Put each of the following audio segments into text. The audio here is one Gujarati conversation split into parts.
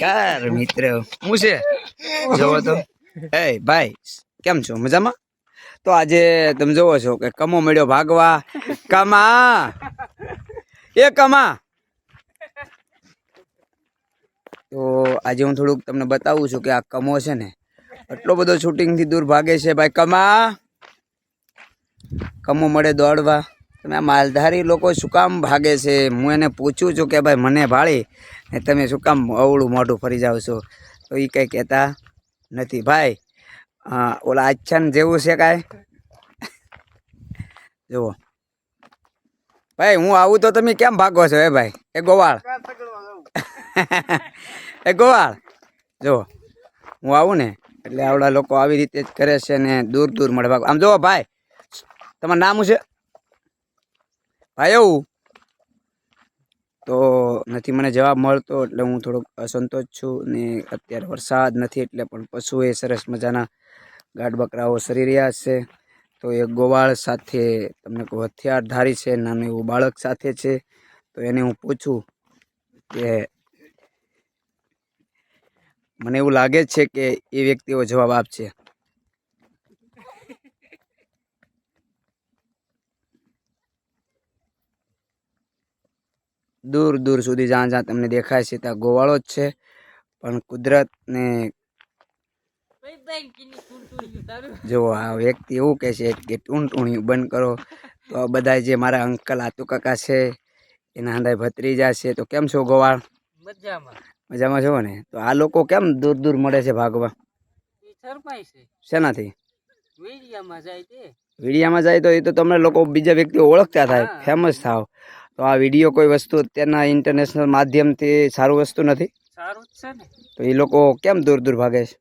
નમસ્કાર, મિત્ર. હું છે? જોવો તો. એ ભાઈ, કેમ છો? મજામાં? તો આજે તમે જોવો છો કે કમો મળ્યો ભાગવા. કમા! એ કમા! તો આજે હું થોડુંક તમને બતાવું છું કે આ કમો છે ને એટલો બધો શૂટિંગથી દૂર ભાગે છે. ભાઈ, કમા! કમો મળે દોડવા. તમે આ માલધારી લોકો શું કામ ભાગે છે? હું એને પૂછું છું કે ભાઈ મને ભાળી ને તમે શું કામ અવળું મોઢું ફરી જાઓ છો? તો એ કંઈ કહેતા નથી. ભાઈ હા ઓલા આચ્છન જેવું છે કાંઈ? જુઓ. ભાઈ હું આવું તો તમે કેમ ભાગો છો હે ભાઈ? એ ગોવાળ. એ ગોવાળ. જુઓ. હું આવું ને એટલે આવડા લોકો આવી રીતે જ કરે છે ને દૂર દૂર મળે ભાગ આમ જુઓ ભાઈ તમારું નામ શું છે? એવું તો નથી મને જવાબ મળતો, એટલે હું થોડોક અસંતોષ છું ને અત્યારે વરસાદ નથી, એટલે પણ પશુએ સરસ મજાના ગાઢ બકરાઓ સરી રહ્યા છે. તો એ ગોવાળ સાથે તમને કહું હથિયારધારી છે, નાનું એવું બાળક સાથે છે, તો એને હું પૂછું કે મને એવું લાગે છે કે એ વ્યક્તિઓ જવાબ આપશે. દૂર દૂર સુધી જ્યાં જ્યાં તમને દેખાય છે ત્યાં ગોવાળો જ છે. પણ કુદરતને જો આ વ્યક્તિ એવું કહે છે કે ટૂંટૂણિયું બંધ કરો. તો આ બધા જે મારા અંકલ આતુ કાકા છે એના હંધાય ભત્રીજા છે તો કેમ છો ગોવાળ? મજામાં. મજામાં છો ને? તો આ લોકો કેમ દૂર દૂર મળે છે ભાગવા? શેનાથી? વીડિયામાં જાય તે. વિડીયામાં જાય તો એ તો તમને લોકો બીજા વ્યક્તિઓ ઓળખતા થાય ફેમસ થાવ. તો આ વીડિયો કોઈ વસ્તુ અત્યારના ઇન્ટરનેશનલ માધ્યમથી સારું વસ્તુ નથી? સારું જ છે ને. તો એ લોકો કેમ દૂર દૂર ભાગે છે?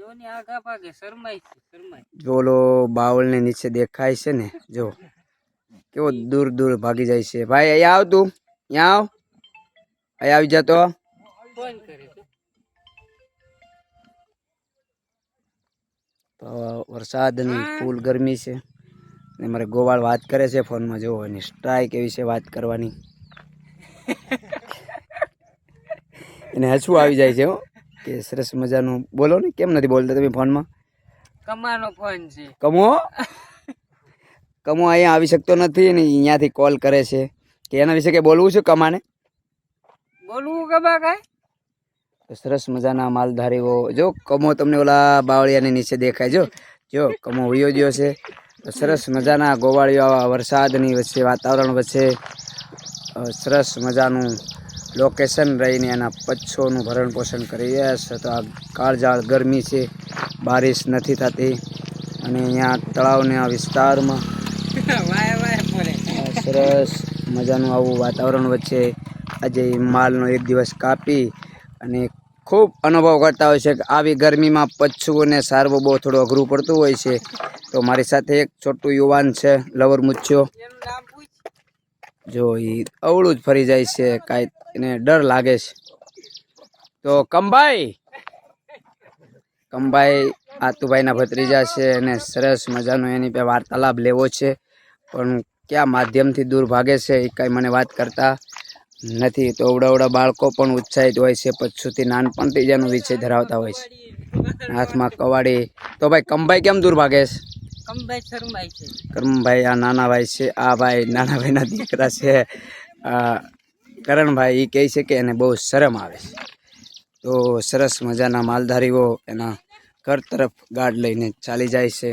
યોની આગા ભાગે શરમાય છે શરમાય. જો ઓલો બાવળને નીચે દેખાય છે ને જો. કેવો દૂર દૂર ભાગી જાય છે. ભાઈ અહીંયા આવ તું. અહીંયા આવ. અહીંયા આવી જતો વરસાદની ફૂલ ગરમી છે. ને મારે ગોવાળ વાત કરે છે ફોનમાં. જોવો એની સ્ટ્રાઇક એવી છે વાત કરવાની. એને હસવું આવી જાય છે હો. કે સરસ મજાનું. બોલો ને કેમ નથી બોલતા તમે ફોનમાં? કમાનો ફોન છે. કમો? કમો અહીંયા આવી શકતો નથી ને અહીંયાથી કોલ કરે છે. કે એના વિશે કંઈ બોલવું છે કમાને? બોલવું કબા કાય તો સરસ મજાના માલધારીઓ. જો કમો તમને ઓલા બાવળિયાની નીચે દેખાય. જો જો કમો વયો ગયો છે. સરસ મજાના ગોવાળીઓ વરસાદની વચ્ચે વાતાવરણ વચ્ચે સરસ મજાનું લોકેશન રહીને એના પચ્છોનું ભરણ પોષણ કરી રહ્યા છે. તો આ કાળઝાળ ગરમી છે બારિશ નથી થતી અને અહીંયા તળાવના વિસ્તારમાં વાય વાય સરસ મજાનું આવું વાતાવરણ વચ્ચે આજે માલનો એક દિવસ કાપી અને ખૂબ અનુભવ કરતા હોય છે કે આવી ગરમીમાં પચ્છુઓને સારવું બહુ થોડું અઘરું પડતું હોય છે. તો મારી સાથે એક છોટું યુવાન છે, લવર પૂછ જો એ અવળું જ ફરી જાય છે કાંઈ એને ડર લાગે છે. તો કંભાઈ કંભાઈ આતુભાઈના ભત્રીજા છે અને સરસ મજાનો એની પે વાર્તાલાપ લેવો છે. પણ કયા માધ્યમથી દૂર ભાગે છે એ કાંઈ મને વાત કરતા નથી. તો અવડાવડા બાળકો પણ ઉત્સાહિત હોય છે, પછુથી નાનપણથી જ એનો વિષય ધરાવતા હોય છે. હાથમાં કવાડી. તો ભાઈ કંભાઈ કેમ દૂર ભાગે છે? કરમભાઈ આ નાના ભાઈ છે, આ ભાઈ નાના ભાઈના દીકરા છે. કરણભાઈ એ કહે છે કે એને બહુ શરમ આવે છે. તો સરસ મજાના માલધારીઓ એના ઘર તરફ ગાઢ લઈને ચાલી જાય છે.